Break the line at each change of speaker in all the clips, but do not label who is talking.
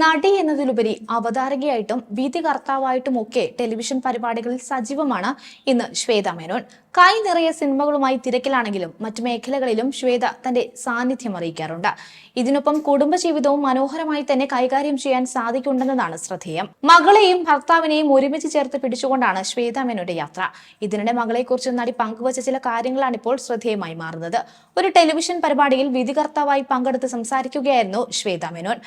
നടി എന്നതിലുപരി അവതാരകയായിട്ടും വീതികർത്താവായിട്ടും ഒക്കെ ടെലിവിഷൻ പരിപാടികളിൽ സജീവമാണ് ഇന്ന് ശ്വേത മേനോൻ. കൈ നിറയെ സിനിമകളുമായി തിരക്കിലാണെങ്കിലും മറ്റു മേഖലകളിലും ശ്വേത തന്റെ സാന്നിധ്യം അറിയിക്കാറുണ്ട്. ഇതിനൊപ്പം കുടുംബജീവിതവും മനോഹരമായി തന്നെ കൈകാര്യം ചെയ്യാൻ സാധിക്കുന്നുണ്ടെന്നതാണ് ശ്രദ്ധേയം. മകളെയും ഭർത്താവിനെയും ഒരുമിച്ച് ചേർത്ത് പിടിച്ചുകൊണ്ടാണ് ശ്വേത മേനോന്റെ യാത്ര. ഇതിനിടെ മകളെക്കുറിച്ച് നടി പങ്കുവച്ച ചില കാര്യങ്ങളാണ് ഇപ്പോൾ ശ്രദ്ധേയമായി മാറുന്നത്. ഒരു ടെലിവിഷൻ പരിപാടിയിൽ വിധികർത്താവായി പങ്കെടുത്ത് സംസാരിക്കുകയായിരുന്നു ശ്വേത മേനോൻ.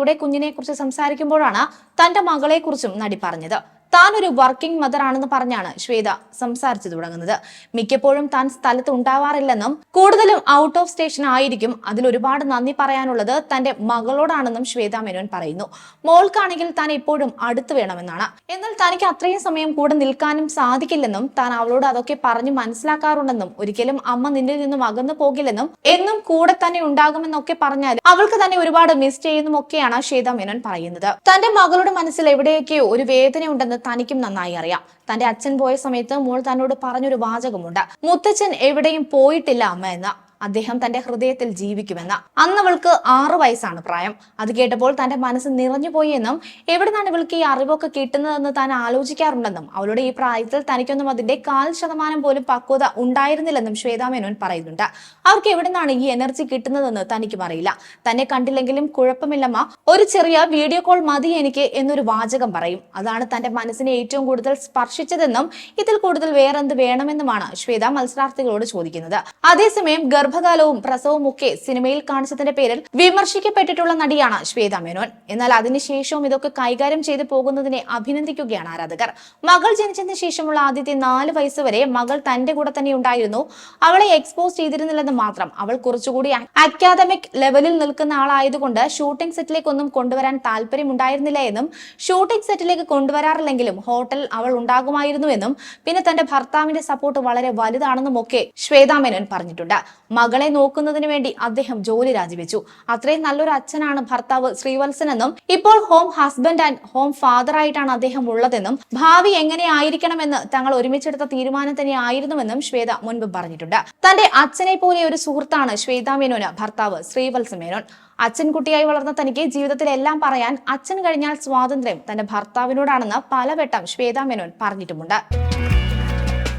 മത്സരാർത്ഥിയുടെ കുഞ്ഞിനെക്കുറിച്ച് സംസാരിക്കുമ്പോഴാണ് തന്റെ മകളെക്കുറിച്ചും നടി പറഞ്ഞത്. താൻ ഒരു വർക്കിംഗ് മദർ ആണെന്ന് പറഞ്ഞാണ് ശ്വേത സംസാരിച്ചു തുടങ്ങുന്നത്. മിക്കപ്പോഴും താൻ സ്ഥലത്ത് ഉണ്ടാവാറില്ലെന്നും കൂടുതലും ഔട്ട് ഓഫ് സ്റ്റേഷൻ ആയിരിക്കും. അതിൽ ഒരുപാട് നന്ദി പറയാനുള്ളത് തന്റെ മകളോടാണെന്നും ശ്വേത മേനോൻ പറയുന്നു. മോൾക്കാണെങ്കിൽ താൻ എപ്പോഴും അടുത്ത് വേണമെന്നാണ്. എന്നാൽ തനിക്ക് അത്രയും സമയം കൂടെ നിൽക്കാനും സാധിക്കില്ലെന്നും താൻ അവളോട് അതൊക്കെ പറഞ്ഞു മനസ്സിലാക്കാറുണ്ടെന്നും ഒരിക്കലും അമ്മ നിന്നിൽ നിന്നും അകന്നു പോകില്ലെന്നും എന്നും കൂടെ തന്നെ ഉണ്ടാകുമെന്നൊക്കെ പറഞ്ഞാൽ അവൾക്ക് തന്നെ ഒരുപാട് മിസ് ചെയ്യുന്നൊക്കെയാണ് ശ്വേത മേനോൻ പറയുന്നത്. തന്റെ മകളുടെ മനസ്സിൽ എവിടെയൊക്കെയോ ഒരു വേദന ഉണ്ടെന്ന് തനിക്കും നന്നായി അറിയാം. തന്റെ അച്ഛൻ പോയ സമയത്ത് മോൾ തന്നോട് പറഞ്ഞൊരു വാചകമുണ്ട്. മുത്തച്ഛൻ എവിടെയും പോയിട്ടില്ല അമ്മ എന്ന്. അദ്ദേഹം തന്റെ ഹൃദയത്തിൽ ജീവിക്കുമെന്ന്. അന്ന് അവൾക്ക് ആറു വയസ്സാണ് പ്രായം. അത് കേട്ടപ്പോൾ തന്റെ മനസ്സ് നിറഞ്ഞുപോയി എന്നും എവിടുന്നാണ് ഇവൾക്ക് ഈ അറിവൊക്കെ കിട്ടുന്നതെന്ന് താൻ ആലോചിക്കാറുണ്ടെന്നും അവളുടെ ഈ പ്രായത്തിൽ തനിക്കൊന്നും അതിന്റെ കാൽ ശതമാനം പോലും പക്വത ഉണ്ടായിരുന്നില്ലെന്നും ശ്വേതാ മേനോൻ പറയുന്നുണ്ട്. അവർക്ക് എവിടുന്നാണ് ഈ എനർജി കിട്ടുന്നതെന്ന് തനിക്കും അറിയില്ല. തന്നെ കണ്ടില്ലെങ്കിലും കുഴപ്പമില്ലമ്മ. ഒരു ചെറിയ വീഡിയോ കോൾ മതി എനിക്ക് എന്നൊരു വാചകം പറയും. അതാണ് തന്റെ മനസ്സിനെ ഏറ്റവും കൂടുതൽ സ്പർശിച്ചതെന്നും ഇതിൽ കൂടുതൽ വേറെന്ത് വേണമെന്നുമാണ് ശ്വേത മത്സരാർത്ഥികളോട് ചോദിക്കുന്നത്. അതേസമയം ഗർഭകാലവും പ്രസവവും ഒക്കെ സിനിമയിൽ കാണിച്ചതിന്റെ പേരിൽ വിമർശിക്കപ്പെട്ടിട്ടുള്ള നടിയാണ് ശ്വേത മേനോൻ. എന്നാൽ അതിനുശേഷവും ഇതൊക്കെ കൈകാര്യം ചെയ്തു പോകുന്നതിനെ അഭിനന്ദിക്കുകയാണ് ആരാധകർ. മകൾ ജനിച്ചതിന് ശേഷമുള്ള ആദ്യത്തെ നാല് വയസ്സ് വരെ മകൾ തന്റെ കൂടെ തന്നെ ഉണ്ടായിരുന്നു. അവളെ എക്സ്പോസ് ചെയ്തിരുന്നില്ലെന്ന് മാത്രം അവൾ കുറച്ചുകൂടി അക്കാദമിക് ലെവലിൽ നിൽക്കുന്ന ആളായതുകൊണ്ട് ഷൂട്ടിംഗ് സെറ്റിലേക്കൊന്നും കൊണ്ടുവരാൻ താല്പര്യമുണ്ടായിരുന്നില്ല എന്നും ഷൂട്ടിംഗ് സെറ്റിലേക്ക് കൊണ്ടുവരാറില്ലെങ്കിലും ഹോട്ടൽ അവൾ ഉണ്ടാകുമായിരുന്നുവെന്നും പിന്നെ തന്റെ ഭർത്താവിന്റെ സപ്പോർട്ട് വളരെ വലുതാണെന്നും ഒക്കെ ശ്വേതാമേനോൻ പറഞ്ഞിട്ടുണ്ട്. മകളെ നോക്കുന്നതിന് വേണ്ടി അദ്ദേഹം ജോലി രാജിവെച്ചു. അത്രയും നല്ലൊരു അച്ഛനാണ് ഭർത്താവ് ശ്രീവത്സൻ എന്നും ഇപ്പോൾ home husband and home father ആയിട്ടാണ് അദ്ദേഹം ഉള്ളതെന്നും ഭാവി എങ്ങനെ ആയിരിക്കണമെന്ന് തങ്ങൾ ഒരുമിച്ചെടുത്ത തീരുമാനം തന്നെ ആയിരുന്നുവെന്നും ശ്വേത മുൻപ് പറഞ്ഞിട്ടുണ്ട്. തന്റെ അച്ഛനെ പോലെ ഒരു സുഹൃത്താണ് ശ്വേത മേനോന് ഭർത്താവ് ശ്രീവത്സ മേനോൻ. അച്ഛൻ കുട്ടിയായി വളർന്ന തനിക്ക് ജീവിതത്തിൽ എല്ലാം പറയാൻ അച്ഛൻ കഴിഞ്ഞാൽ സ്വാതന്ത്ര്യം തന്റെ ഭർത്താവിനോടാണെന്ന് പലവട്ടം ശ്വേത മേനോൻ പറഞ്ഞിട്ടുമുണ്ട്.